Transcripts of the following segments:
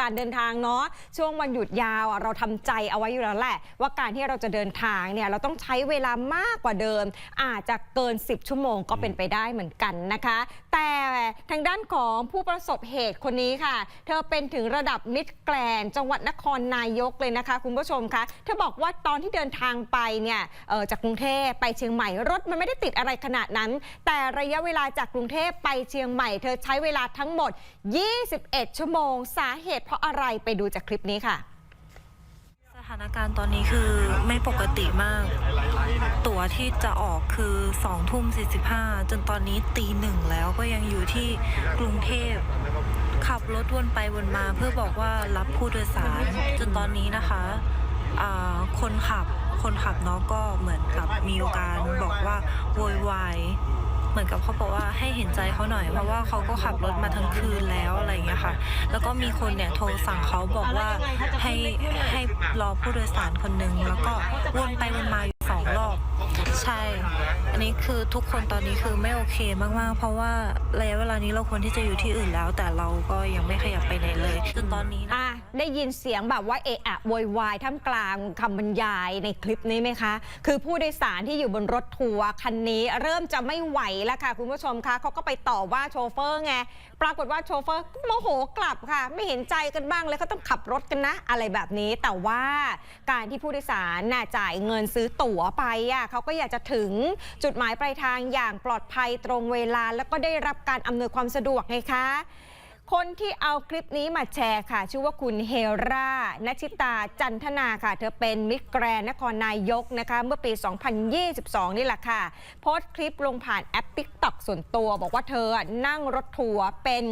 การเดินทางเนาะช่วงวันหยุดยาวเราทำใจเอาไว้อยู่แล้วแหละ ว่าการที่เราจะเดินทางเนี่ยเราต้องใช้เวลามากกว่าเดิม อาจจะเกิน 10 ชั่วโมงก็เป็นไปได้เหมือนกันนะคะ แต่ทางด้านของผู้ประสบเหตุคนนี้ค่ะ เธอเป็นถึงระดับมิดแกรนจังหวัดนครนายกเลยนะคะ คุณผู้ชมคะเธอบอกว่าตอนที่เดินทางไปเนี่ยจากกรุงเทพไปเชียงใหม่รถมันไม่ได้ติดอะไรขนาดนั้น แต่ระยะเวลาจากกรุงเทพไปเชียงใหม่ เธอใช้เวลาทั้งหมด 21 ชั่วโมงสาเหตุเพราะอะไรไปดูจากคลิปนี้ค่ะ สถานการณ์ตอนนี้คือไม่ปกติมาก ตั๋วที่จะออกคือ2ทุ่ม45 จนตอนนี้ตีหนึ่งแล้วก็ยังอยู่ที่กรุงเทพ ขับรถวนไปวนมาเพื่อบอกว่ารับผู้โดยสาร จนตอนนี้นะคะคนขับคนขับเนาะก็เหมือนกับมีอาการบอกว่าโวยวาย เหมือนกับเขาบอกว่าให้เห็นใจเขาหน่อยเพราะว่าเขาก็ขับรถมาทั้งคืนแล้วอะไรอย่างเงี้ยค่ะ แล้วก็มีคนเนี่ยโทรสั่งเขาบอกว่าให้ให้รอผู้โดยสารคนหนึ่งแล้วก็วนไปวนมาอยู่สองรอบใช่ อันนี้คือทุกคนตอนนี้คือไม่โอเคมากๆ เพราะว่าระยะเวลานี้เราควรที่จะอยู่ที่อื่นแล้ว แต่เราก็ยังไม่ขยับไปไหนเลยจนตอนนี้นะอะ ได้ยินเสียงแบบว่าเอะอะโวยวายท่ามกลางคำบรรยายในคลิปนี้ไหมคะ คือผู้โดยสารที่อยู่บนรถทัวร์คันนี้เริ่มจะไม่ไหวแล้วค่ะ คุณผู้ชมคะเขาก็ไปต่อว่าโชเฟอร์ไง ปรากฏว่าโชเฟอร์โมโหกลับค่ะ ไม่เห็นใจกันบ้างเลยเขาต้องขับรถกันนะ อะไรแบบนี้ แต่ว่าการที่ผู้โดยสารน่ะจ่ายเงินซื้อตั๋วไปอะเขาก็อยากจะถึงจุดหมายปลายทางอย่างปลอดภัยตรงเวลา แล้วก็ได้รับการอำนวยความสะดวกไงคะ คนที่เอาคลิปนี้มาแชร์ค่ะ ชื่อว่าคุณเฮรานัชิตาจันทนาค่ะ เธอเป็นมิสแกรนด์นครนายกนะคะ เมื่อปี 2022 นี่แหละค่ะ โพสต์คลิปลงผ่านแอป TikTok ส่วนตัว บอกว่าเธอนั่งรถทัวร์เป็น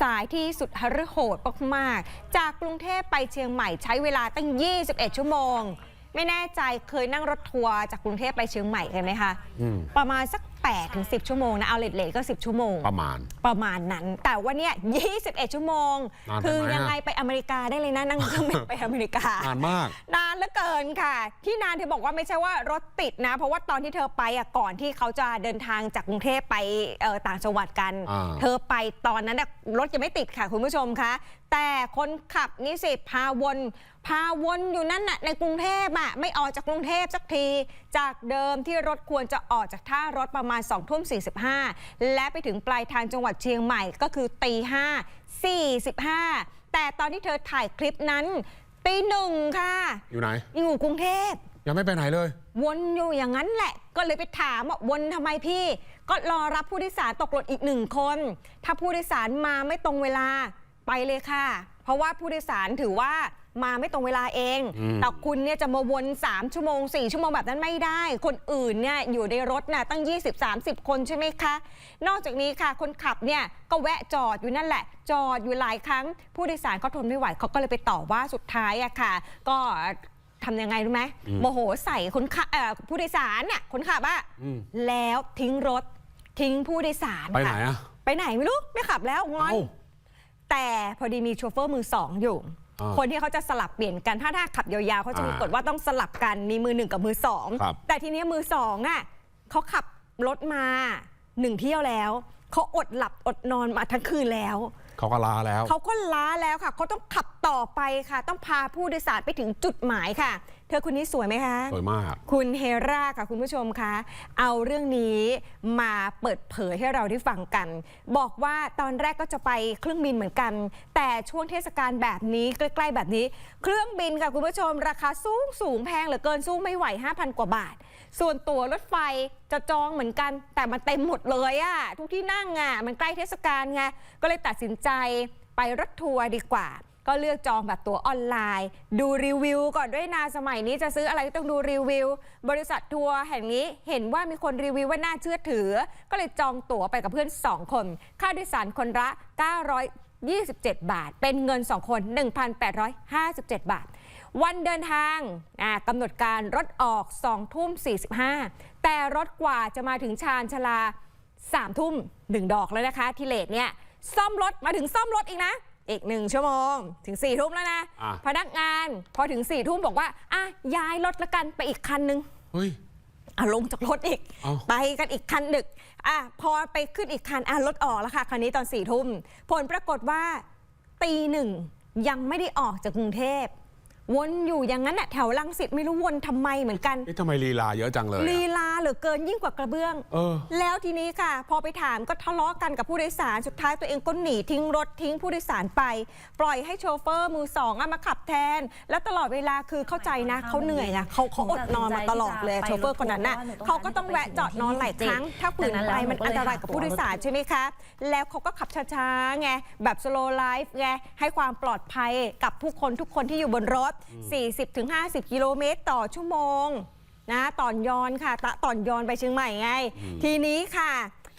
สายที่สุดหฤโหดมากๆ จากกรุงเทพไปเชียงใหม่ใช้เวลาตั้ง 21 ชั่วโมง ไม่แน่ใจเคยนั่งรถทัวร์จากกรุงเทพไปเชียงใหม่กันไหมคะอืมประมาณสัก 8ถึง10 ชั่วโมงนะเอาเลทเลทก็ 10 ชั่วโมง ประมาณ ประมาณนั้น แต่ว่าเนี่ย21 ชั่วโมง นานไปไหมคือยังอะไงไปอเมริกาได้เลยนะนั่งเครื่องบินไปอเมริกา นานมาก นานเหลือเกินค่ะ ที่นานเธอบอกว่าไม่ใช่ว่ารถติดนะ เพราะว่าตอนที่เธอไปอะก่อนที่เขาจะเดินทางจากกรุงเทพไปเอ่อต่างจังหวัดกัน อ่า เธอไปตอนนั้นน่ะรถยังไม่ติดค่ะคุณผู้ชมคะแต่คนขับนี่สิพาวน พาวนอยู่นั่นน่ะในกรุงเทพอะไม่ออกจากกรุงเทพสักที จากเดิมที่รถควรจะออกจากท่ารถประมาณ2องทุ่ม45 และไปถึงปลายทางจังหวัดเชียงใหม่ก็คือตีห้า45 แต่ตอนที่เธอถ่ายคลิปนั้นตีหนึ่งค่ะ อยู่ไหน อยู่กรุงเทพยังไม่ไปไหนเลย วนอยู่อย่างนั้นแหละ ก็เลยไปถามว่าวนทำไมพี่ ก็รอรับผู้โดยสารตกหล่นอีกหนึ่งคน ถ้าผู้โดยสารมาไม่ตรงเวลา ไปเลยค่ะ เพราะว่าผู้โดยสารถือว่ามาไม่ตรงเวลาเอง อืม แต่คุณเนี่ยจะมาวน 3 ชั่วโมง 4 ชั่วโมงแบบนั้นไม่ได้ คนอื่นเนี่ยอยู่ในรถน่ะตั้ง 20-30 คนใช่ไหมคะ นอกจากนี้ค่ะ คนขับเนี่ยก็แวะจอดอยู่นั่นแหละ จอดอยู่หลายครั้ง ผู้โดยสารเขาทนไม่ไหวเขาก็เลยไปต่อว่าสุดท้ายอะค่ะ ก็ทำยังไงรู้ไหมอืม โมโหใส่คนขับเอ่อผู้โดยสารน่ะคนขับอะอืมแล้วทิ้งรถทิ้งผู้โดยสารไปไหนค่อะ ไปไหนไม่รู้ไม่ขับแล้วงอน เอ้า แต่พอดีมีโชเฟอร์มือสองอยู่ อ่าคนที่เขาจะสลับเปลี่ยนกันถ้าถ้าขับยาวๆเขาจะมีอ่ากฎว่าต้องสลับกันมีมือหนึ่งกับมือสองครับ แต่ทีนี้มือสองอะเขาขับรถมาหนึ่งเที่ยวแล้วเขาอดหลับอดนอนมาทั้งคืนแล้ว เขาก็ลาแล้ว เขาก็ล้าแล้วค่ะ เขาต้องขับต่อไปค่ะ ต้องพาผู้โดยสารไปถึงจุดหมายค่ะ เธอคนนี้สวยไหมคะสวยมาก คุณเฮราค่ะคุณผู้ชมคะเอาเรื่องนี้มาเปิดเผยให้เราได้ฟังกัน บอกว่าตอนแรกก็จะไปเครื่องบินเหมือนกัน แต่ช่วงเทศกาลแบบนี้ใกล้ ๆ แบบนี้ เครื่องบินค่ะคุณผู้ชม ราคาสูงสูงแพงเหลือเกินสู้ไม่ไหว 5,000 กว่าบาท ส่วนตั๋วรถไฟจะจองเหมือนกัน แต่มันเต็มหมดเลยอะทุกที่นั่งอะมันใกล้เทศกาลไงก็เลยตัดสินใจไปรถทัวร์ดีกว่า ก็เลือกจองแบบตั๋วออนไลน์ ดูรีวิวก่อนด้วยนะสมัยนี้จะซื้ออะไรก็ต้องดูรีวิว บริษัททัวร์แห่งนี้เห็นว่ามีคนรีวิวว่าน่าเชื่อถือ ก็เลยจองตั๋วไปกับเพื่อน 2 คน ค่าโดยสารคนละ927 บาท เป็นเงิน 2 คน 1,857 บาท วันเดินทางอ่ากำหนดการรถออก2ทุ่ม 45 แต่รถกว่าจะมาถึงชานชาลา 3 ทุ่ม 1 ดอกแล้วนะคะ ที่เลทเนี่ยซ่อมรถมาถึงซ่อมรถอีกนะอีกหนึ่งชั่วโมง ถึง4ี่ทุ่มแล้วนะอะพนักงานพอถึง4ี่ทุ่มบอกว่า อะ ย้ายรถละกันไปอีกคันนึงเฮ้ยอะลงจากรถอีกเอ้าไปกันอีกคันดึกอะพอไปขึ้นอีกคันอะรถออกแล้วค่ะคันนี้ตอนสี่ทุ่ม ผลปรากฏว่าตีหนึ่งยังไม่ได้ออกจากกรุงเทพ วนอยู่อย่างนั้นน่ะแถวลังสิตไม่รู้วนทำไมเหมือนกันเอ๊ะทำไมลีลาเยอะจังเลยอะลีลาเหลือเกินยิ่งกว่ากระเบื้องเออแล้วทีนี้ค่ะ พอไปถามก็ทะเลาะกันกับผู้โดยสารสุดท้ายตัวเองก็หนีทิ้งรถทิ้งผู้โดยสารไป ปล่อยให้โชเฟอร์มือสองอะมาขับแทน แล้วตลอดเวลาคือเข้าใจนะเขาเหนื่อยอะเขาเขาอดนอนมาตลอดเลยโชเฟอร์คนนั้นน่ะเขาก็ต้องแวะจอดนอนหลายครั้ง ถ้าฝืนไปมันอันตรายกับผู้โดยสารใช่ไหมคะ แล้วเขาก็ขับช้าๆไงแบบสโลไลฟ์ไงให้ความปลอดภัยกับผู้คนทุกคนที่อยู่บนรถ40-50 กิโลเมตรต่อชั่วโมงนะตอนย้อนค่ะตะตอนย้อนไปเชียงใหม่ไง ทีนี้ค่ะ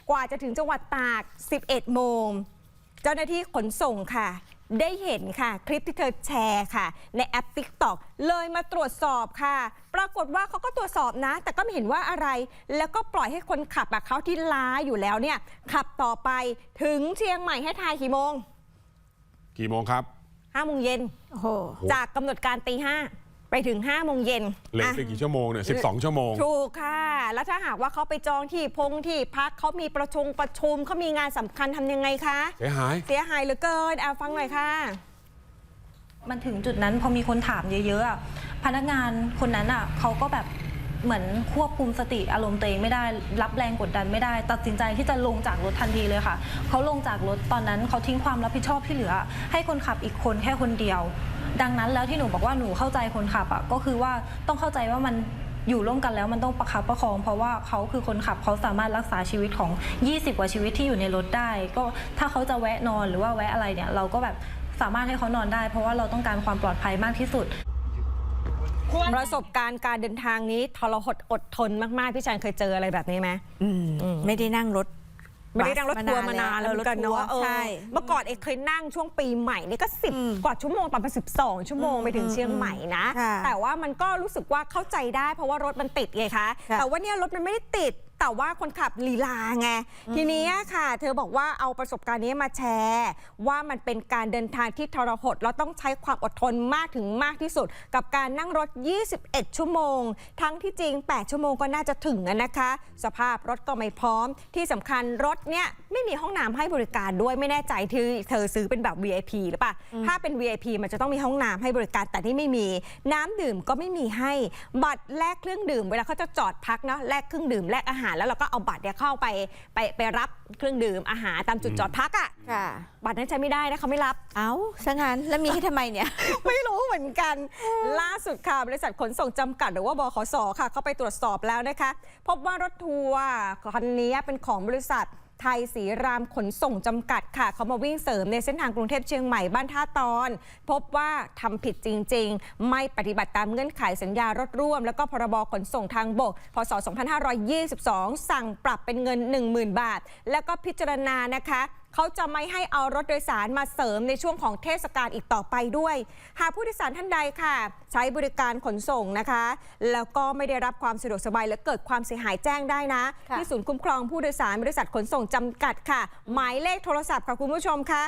กว่าจะถึงจังหวัดตาก 11 โมง เจ้าหน้าที่ขนส่งค่ะ ได้เห็นค่ะ คลิปที่เธอแชร์ค่ะ ในแอป TikTok เลยมาตรวจสอบค่ะ ปรากฏว่าเขาก็ตรวจสอบนะ แต่ก็ไม่เห็นว่าอะไร แล้วก็ปล่อยให้คนขับอะเขาที่ล้าอยู่แล้วเนี่ย ขับต่อไปถึงเชียงใหม่ให้ทายกี่โมง กี่โมงครับ 5โมงเย็นโอ้โหจากกำหนดการตีห้าไปถึง5โมงเย็นเลทอะไปกี่ชั่วโมงเนี่ย12ชั่วโมง ถูกค่ะ แล้วถ้าหากว่าเขาไปจองที่พงที่พักเขามีประชุมประชุมเขามีงานสำคัญทำยังไงคะ เสียหาย เสียหายเหลือเกินเอาฟังหน่อยค่ะ มันถึงจุดนั้นพอมีคนถามเยอะๆอะพนักงานคนนั้นอะเขาก็แบบ เหมือนควบคุมสติอารมณ์ตัวเองไม่ได้ รับแรงกดดันไม่ได้ ตัดสินใจที่จะลงจากรถทันทีเลยค่ะ เขาลงจากรถตอนนั้นเขาทิ้งความรับผิดชอบที่เหลือ ให้คนขับอีกคนแค่คนเดียว ดังนั้นแล้วที่หนูบอกว่าหนูเข้าใจคนขับอะก็คือว่าต้องเข้าใจว่ามันอยู่ร่วมกันแล้วมันต้องประคับประคอง เพราะว่าเขาคือคนขับเขาสามารถรักษาชีวิตของ 20 กว่าชีวิตที่อยู่ในรถได้ ก็ถ้าเขาจะแวะนอนหรือว่าแวะอะไรเนี่ยเราก็แบบสามารถให้เขานอนได้ เพราะว่าเราต้องการความปลอดภัยมากที่สุด ประสบการณ์การเดินทางนี้ทรหดอดทนมาก ๆ พี่ชันเคยเจออะไรแบบนี้ไหมอืมอืมไม่ได้นั่งรถไม่ได้นั่งรถทัวร์มานานแล้วรเหมืถอนกันทัวร์เนาะเออใช่เมื่อก่อนเอกเคยนั่งช่วงปีใหม่นี่ก็สิบอืมกว่าชั่วโมงประมาณสิบสองชั่วโมงไปถึงอืมเชียงใหม่นะค่ะแต่ว่ามันก็รู้สึกว่าเข้าใจได้เพราะว่ารถมันติดไงคะค่ะแต่ว่าเนี่ยรถมันไม่ได้ติด แต่ว่าคนขับลีลาไง ทีนี้ค่ะ เธอบอกว่าเอาประสบการณ์นี้มาแชร์ ว่ามันเป็นการเดินทางที่ทรหดแล้วต้องใช้ความอดทนมากถึงมากที่สุด กับการนั่งรถ 21 ชั่วโมง ทั้งที่จริง 8 ชั่วโมงก็น่าจะถึงอะนะคะ สภาพรถก็ไม่พร้อม ที่สำคัญรถเนี่ยไม่มีห้องน้ำให้บริการด้วยไม่แน่ใจที่เธอซื้อเป็นแบบ VIP หรือเปล่าถ้าเป็น VIP มันจะต้องมีห้องน้ำให้บริการแต่นี่ไม่มี น้ำดื่มก็ไม่มีให้ บัตรแลกเครื่องดื่ม เวลาเขาจะจอดพักเนาะแลกเครื่องดื่มแลกอาหารแล้วเราก็เอาบัตรเนี่ยเข้าไปไปไปรับเครื่องดื่มอาหารตามจุดจอดพักอะ่ะค่ะ บัตรนั้นใช้ไม่ได้นะเขาไม่รับ เอ้าซะงั้นแล้วมีให้ทำไมเนี่ย ไม่รู้เหมือนกัน ล่าสุดค่ะ บริษัทขนส่งจำกัดหรือว่าบขสค่ะ เข้าไปตรวจสอบแล้วนะคะ พบว่ารถทัวร์คันนี้เป็นของบริษัท ไทยสีรามขนส่งจำกัดค่ะ เขามาวิ่งเสริมในเส้นทางกรุงเทพเชียงใหม่บ้านท่าตอน พบว่าทำผิดจริง ๆ ไม่ปฏิบัติตามเงื่อนไขสัญญารถร่วม แล้วก็พรบขนส่งทางบก พศ 2522 สั่งปรับเป็นเงิน 10,000 บาท แล้วก็พิจารณานะคะ เขาจะไม่ให้เอารถโดยสารมาเสริมในช่วงของเทศกาลอีกต่อไปด้วย หากผู้โดยสารท่านใดค่ะ ใช้บริการขนส่งนะคะ แล้วก็ไม่ได้รับความสะดวกสบายและเกิดความเสียหายแจ้งได้นะค่ะที่ศูนย์คุ้มครองผู้โดยสารบริษัทขนส่งจำกัดค่ะ หมายเลขโทรศัพท์ค่ะคุณผู้ชมค่ะ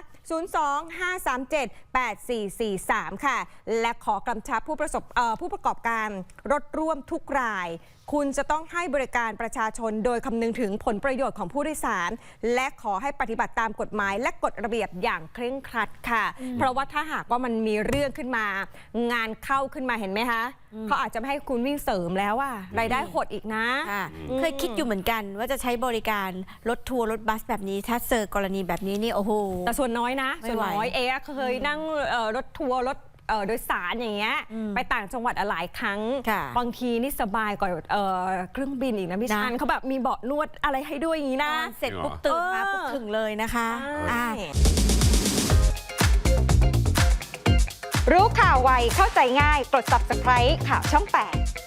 02-537-8443 ค่ะ และขอกำชับผู้ประสบเอ่อผู้ประกอบการรถร่วมทุกราย คุณจะต้องให้บริการประชาชนโดยคำนึงถึงผลประโยชน์ของผู้โดยสาร และขอให้ปฏิบัติตามกฎหมาย และกฎระเบียบอย่างเคร่งครัดค่ะ เพราะว่าถ้าหากว่ามันมีเรื่องขึ้นมา งานเข้าขึ้นมาเห็นไหมคะเขาอาจจะไม่ให้คุณวิ่งเสริมแล้วอะรายได้หดอีกนะค่ะอืมเคยคิดอยู่เหมือนกันว่าจะใช้บริการรถทัวร์รถบัสแบบนี้ถ้าเจอกรณีแบบนี้นี่โอ้โห แต่ส่วนน้อยนะ ไม่ส่วนไหว น้อยเอะเคยนั่งเอ่อรถทัวร์รถเอ่อ โดยสารอย่างเงี้ยอืมไปต่างจังหวัดอะหลายครั้งค่ะบางทีนี่สบายกว่าเอ่อเครื่องบินอีกนะพี่นะชันเขาแบบมีเบาะนวดอะไรให้ด้วยอย่างนี้นะ เสร็จปุ๊บตื่นมาเออปุ๊บถึงเลยนะคะใช่อ่ารู้ข่าวไวเข้าใจง่ายกด subscribe ข่าวช่อง 8